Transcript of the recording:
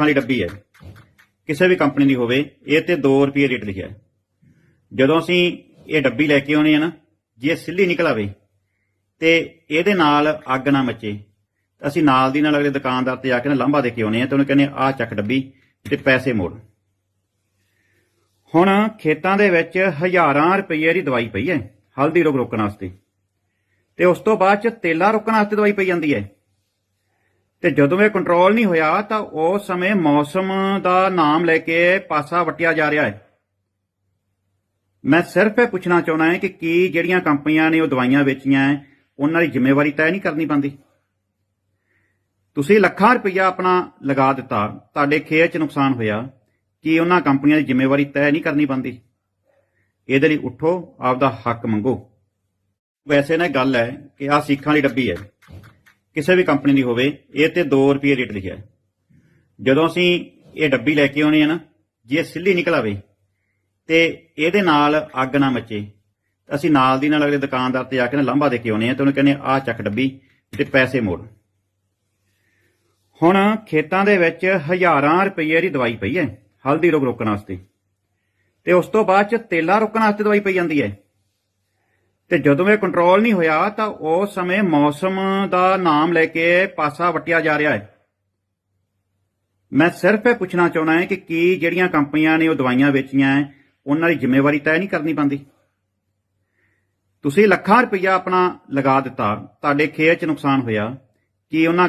ਵਾਲੀ ਡੱਬੀ ਹੈ। ਕਿਸੇ ਵੀ ਕੰਪਨੀ ਦੀ ਹੋਵੇ, ਇਹ ਤੇ 2 ਰੁਪਏ ਰੇਟ ਲਿਖਿਆ ਹੈ। ਜਦੋਂ ਅਸੀਂ ਇਹ ਡੱਬੀ ਲੈ ਕੇ ਆਉਣੀ ਹੈ ਨਾ, ਜੇ ਸਿੱਲੀ ਨਿਕਲ ਆਵੇ, ਤੇ ਇਹਦੇ ਨਾਲ ਅੱਗ ਨਾ ਮੱਚੇ। ਅਸੀਂ ਨਾਲ ਦੀ ਨਾਲ ਅਗਲੇ ਦੁਕਾਨਦਾਰ ਤੇ ਜਾ ਕੇ ਨਾ ਲਾਂਭਾ ਦੇ ਕੇ ਆਉਣੇ ਆ ਤੇ ਉਹਨੂੰ ਕਹਿੰਦੇ ਆਹ ਚੱਕ ਡੱਬੀ ਤੇ ਪੈਸੇ ਮੋੜ। ਹੁਣ ਖੇਤਾਂ ਦੇ ਵਿੱਚ ਹਜ਼ਾਰਾਂ ਰੁਪਏ ਦੀ ਦਵਾਈ ਪਈ ਹੈ, ਹਲਦੀ ਰੋਗ ਰੋਕਣ ਵਾਸਤੇ। ਤੇ ਉਸ ਤੋਂ ਬਾਅਦ ਚ ਤੇਲਾ ਰੋਕਣ ਵਾਸਤੇ ਦਵਾਈ ਪਈ ਜਾਂਦੀ ਹੈ। ਤੇ ਜਦੋਂ ਇਹ ਕੰਟਰੋਲ ਨਹੀਂ ਹੋਇਆ ਤਾਂ ਉਸ ਸਮੇਂ ਮੌਸਮ ਦਾ ਨਾਮ ਲੈ ਕੇ ਪਾਸਾ ਵਟਿਆ ਜਾ ਰਿਹਾ ਹੈ। ਮੈਂ ਸਿਰਫ ਇਹ ਪੁੱਛਣਾ ਚਾਹੁੰਦਾ ਹਾਂ ਕਿ ਕੀ ਜਿਹੜੀਆਂ ਕੰਪਨੀਆਂ ਨੇ ਉਹ ਦਵਾਈਆਂ ਵੇਚੀਆਂ ਹੈ, ਉਹਨਾਂ ਦੀ ਜ਼ਿੰਮੇਵਾਰੀ ਤੈਅ ਨਹੀਂ ਕਰਨੀ ਪੈਂਦੀ? ਤੁਸੀਂ ਲੱਖਾਂ ਰੁਪਈਆ ਆਪਣਾ ਲਗਾ ਦਿੱਤਾ ਤੁਹਾਡੇ ਖੇਤ 'ਚ ਨੁਕਸਾਨ ਹੋਇਆ ਕੀ ਉਹਨਾਂ ਕੰਪਨੀਆਂ ਦੀ ਜ਼ਿੰਮੇਵਾਰੀ ਤੈਅ ਨਹੀਂ ਕਰਨੀ ਪੈਂਦੀ? ਇਹਦੇ ਲਈ ਉੱਠੋ ਆਪਦਾ ਹੱਕ ਮੰਗੋ। ਵੈਸੇ ਨਾ ਗੱਲ ਹੈ ਕਿ ਆਹ ਸਿੱਖਾਂ ਵਾਲੀ ਡੱਬੀ ਹੈ। ਕਿਸੇ ਵੀ ਕੰਪਨੀ ਦੀ ਹੋਵੇ, ਇਹ ਤੇ 2 ਰੁਪਏ ਰੇਟ ਲਿਖਿਆ ਹੈ। ਜਦੋਂ ਅਸੀਂ ਇਹ ਡੱਬੀ ਲੈ ਕੇ ਆਉਣੀ ਹੈ ਨਾ, ਜੇ ਸਿੱਲੀ ਨਿਕਲ ਆਵੇ, ਤੇ ਇਹਦੇ ਨਾਲ ਅੱਗ ਨਾ ਮੱਚੇ, ਤਾਂ ਅਸੀਂ ਨਾਲ ਦੀ ਨਾਲ ਅਗਲੇ ਦੁਕਾਨਦਾਰ ਤੇ ਜਾ ਕੇ ਨਾ ਲਾਂਭਾ ਦੇ ਕੇ ਆਉਣੇ ਆ ਤੇ ਉਹਨੂੰ ਕਹਿੰਦੇ ਆਹ ਚੱਕ ਡੱਬੀ ਤੇ ਪੈਸੇ ਮੋੜ। ਹੁਣ ਖੇਤਾਂ ਦੇ ਵਿੱਚ ਹਜ਼ਾਰਾਂ ਰੁਪਏ ਦੀ ਦਵਾਈ ਪਈ ਹੈ, ਹਲਦੀ ਰੋਗ ਰੋਕਣ ਵਾਸਤੇ। ਤੇ ਉਸ ਤੋਂ ਬਾਅਦ ਚ ਤੇਲਾ ਰੋਕਣ ਵਾਸਤੇ ਦਵਾਈ ਪਈ ਜਾਂਦੀ ਹੈ। ਤੇ ਜਦੋਂ ਇਹ ਕੰਟਰੋਲ ਨਹੀਂ ਹੋਇਆ ਤਾਂ ਉਸ ਸਮੇਂ ਮੌਸਮ ਦਾ ਨਾਮ ਲੈ ਕੇ ਪਾਸਾ ਵਟਿਆ ਜਾ ਰਿਹਾ ਹੈ। ਮੈਂ ਸਿਰਫ ਇਹ ਪੁੱਛਣਾ ਚਾਹੁੰਦਾ ਹਾਂ ਕਿ ਕੀ ਜਿਹੜੀਆਂ ਕੰਪਨੀਆਂ ਨੇ ਉਹ ਦਵਾਈਆਂ ਵੇਚੀਆਂ ਹੈ, ਉਹਨਾਂ ਦੀ ਜ਼ਿੰਮੇਵਾਰੀ ਤੈਅ ਨਹੀਂ ਕਰਨੀ ਪੈਂਦੀ? ਤੁਸੀਂ ਲੱਖਾਂ ਰੁਪਈਆ ਆਪਣਾ ਲਗਾ ਦਿੱਤਾ ਤੁਹਾਡੇ ਖੇਤ 'ਚ ਨੁਕਸਾਨ ਹੋਇਆ ਕਿ ਉਹਨਾਂ